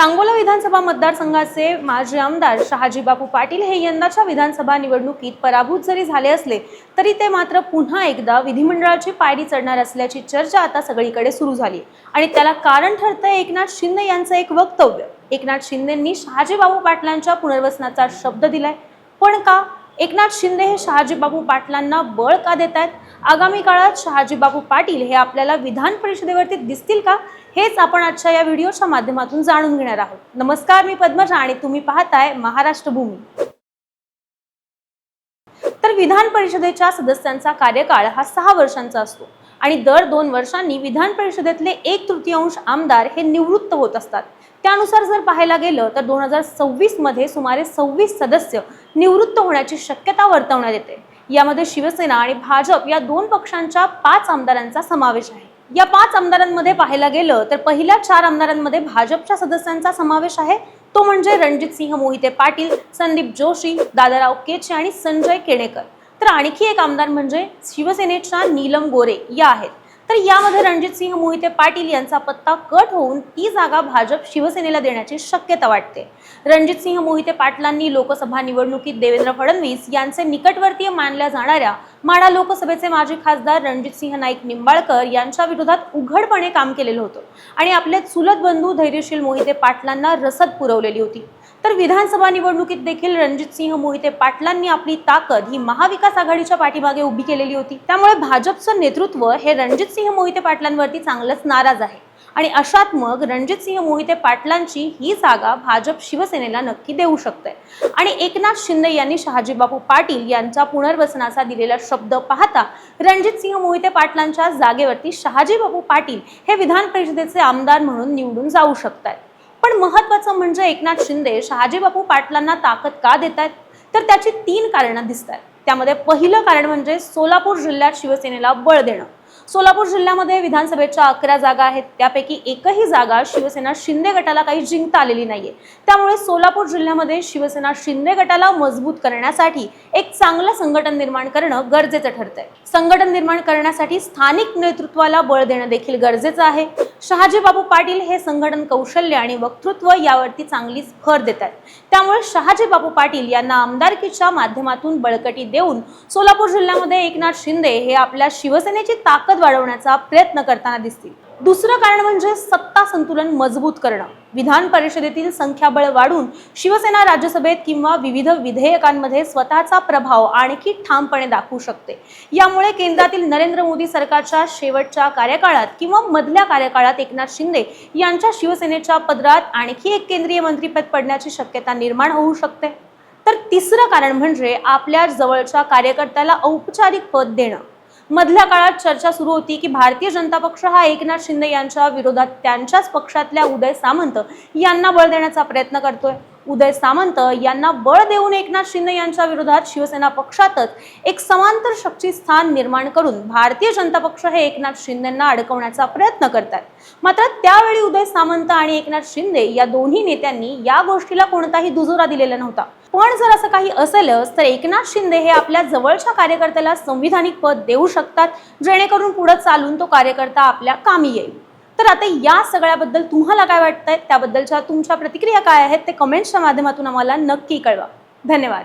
सांगोला विधानसभा मतदारसंघाचे माजी आमदार शहाजी बापू पाटील हे यंदाच्या विधानसभा निवडणुकीत पराभूत जरी झाले असले तरी ते मात्र पुन्हा एकदा विधिमंडळाची पायरी चढणार असल्याची चर्चा आता सगळीकडे सुरू झाली आणि त्याला कारण ठरतंय एकनाथ शिंदे यांचं एक वक्तव्य. एकनाथ शिंदेंनी शहाजीबापू पाटलांच्या पुनर्वसनाचा शब्द दिलाय. पण का? एकनाथ शिंदे हे शहाजीबाबू पाटलांना बळ का देत आहेत? आगामी काळात शहाजीबाबू पाटील हे आपल्याला विधान परिषदेवरती दिसतील का? हेच आपण आजच्या या व्हिडिओच्या माध्यमातून जाणून घेणार आहोत. नमस्कार मी पद्मजा आणि तुम्ही पाहताय महाराष्ट्र भूमी तर विधान परिषदेच्या सदस्यांचा कार्यकाळ हा सहा वर्षांचा असतो. आणि दर दोन वर्षांनी विधान परिषदेतले एक तृतीयांश आमदार हे निवृत्त होत असतात. त्यानुसार जर पाहायला गेलं तर दोन हजार सव्वीसमध्ये सुमारे सव्वीस सदस्य निवृत्त होण्याची शक्यता वर्तवण्यात येते. यामध्ये शिवसेना आणि भाजप या दोन पक्षांच्या पाच आमदारांचा समावेश आहे. या पाच आमदारांमध्ये पाहायला गेलं तर पहिल्या चार आमदारांमध्ये भाजपच्या सदस्यांचा समावेश आहे. तो म्हणजे रणजित सिंह मोहिते पाटील संदीप जोशी दादाराव केचे आणि संजय केणेकर. तर आणखी एक आमदार म्हणजे शिवसेनेच्या नीलम गोरे या आहेत. तर यामध्ये रणजित सिंह मोहिते पाटील यांचा पत्ता कट होऊन ती जागा भाजप शिवसेनेला देण्याची शक्यता वाटते. रणजित सिंह मोहिते पाटलांनी लोकसभा निवडणुकीत देवेंद्र फडणवीस यांचे निकटवर्तीय मानल्या जाणाऱ्या माडा लोकसभेचे माजी खासदार रणजित सिंह नाईक निंबाळकर यांच्या विरोधात उघडपणे काम केलेलं होतं. आणि आपले चुलत बंधू धैर्यशील मोहिते पाटलांना रसद पुरवलेली होती. तर विधानसभा निवडणुकीत देखील रणजित सिंह मोहिते पाटलांनी आपली ताकद ही महाविकास आघाडीच्या पाठीमागे उभी केलेली होती. त्यामुळे भाजपचं नेतृत्व हे रणजित सिंह मोहिते पाटलांवरती चांगलंच नाराज आहे. आणि अशात मग रणजितसिंह मोहिते पाटलांची ही जागा भाजप शिवसेनेला नक्की देऊ शकते आणि एकनाथ शिंदे यांनी शहाजीबाबू पाटील यांच्या पुनर्वसनाचा दिलेला शब्द पाहता रणजितसिंह मोहिते पाटलांच्या जागेवरती शहाजीबाबू पाटील हे विधान परिषदेचे आमदार म्हणून निवडून जाऊ शकतात पण महत्वाचं म्हणजे एकनाथ शिंदे शहाजीबाबू पाटलांना ताकद का देत आहेत तर त्याची तीन कारणं दिसत आहेत त्यामध्ये पहिलं कारण म्हणजे सोलापूर जिल्ह्यात शिवसेनेला बळ देणं. सोलापूर जिल्ह्यामध्ये विधानसभेच्या अकरा जागा आहेत. त्यापैकी एकही जागा शिवसेना शिंदे गटाला काही जिंकता आलेली नाहीये. त्यामुळे सोलापूर जिल्ह्यामध्ये शिवसेना शिंदे गटाला मजबूत करण्यासाठी एक चांगलं संघटन निर्माण करणं गरजेचं ठरतंय. संघटन निर्माण करण्यासाठी स्थानिक नेतृत्वाला बळ देणं देखील गरजेचं आहे. शहाजीबाबू पाटील हे संघटन कौशल्य आणि वक्तृत्व यावरती चांगलीच भर देत आहेत त्यामुळे शहाजीबाबू पाटील यांना आमदारकीच्या माध्यमातून बळकटी देऊन सोलापूर जिल्ह्यामध्ये एकनाथ शिंदे हे आपल्या शिवसेनेची ताकद वाढवण्याचा प्रयत्न करताना दिसतील. दुसरं कारण म्हणजे सत्ता संतुलन मजबूत करणं. विधान परिषदेतील संख्याबळ वाढून शिवसेना राज्यसभेत किंवा विविध विधेयकांमध्ये स्वतःचा प्रभाव आणखी ठामपणे दाखवू शकते. यामुळे केंद्रातील नरेंद्र मोदी सरकारच्या शेवटच्या कार्यकाळात किंवा मधल्या कार्यकाळात एकनाथ शिंदे यांच्या शिवसेनेच्या पदरात आणखी एक केंद्रीय मंत्रीपद पडण्याची शक्यता निर्माण होऊ शकते. तर तिसरं कारण म्हणजे आपल्या जवळच्या कार्यकर्त्याला औपचारिक पद देणं. मधल्या काळात चर्चा सुरू होती की भारतीय जनता पक्ष हा एकनाथ शिंदे यांच्या विरोधात त्यांच्याच पक्षातल्या उदय सामंत यांना बळ देण्याचा प्रयत्न करतोय. उदय सामंत यांना बळ देऊन एकनाथ शिंदे यांच्या विरोधात शिवसेना पक्षातच एक समांतर शक्ती स्थान निर्माण करून भारतीय जनता पक्ष हे एकनाथ शिंदेंना अडकवण्याचा प्रयत्न करतात. मात्र त्यावेळी उदय सामंत आणि एकनाथ शिंदे या दोन्ही नेत्यांनी या गोष्टीला कोणताही दुजोरा दिलेला नव्हता. पण जर असं काही असेलच तर एकनाथ शिंदे हे आपल्या जवळच्या कार्यकर्त्याला संविधानिक पद देऊ शकतात जेणेकरून पुढे चालून तो कार्यकर्ता आपल्या कामी येईल. तर आता या सगळ्याबद्दल तुम्हाला काय वाटतंय? त्याबद्दलच्या तुमच्या प्रतिक्रिया काय आहेत? ते कमेंट्सच्या माध्यमातून आम्हाला नक्की कळवा. धन्यवाद.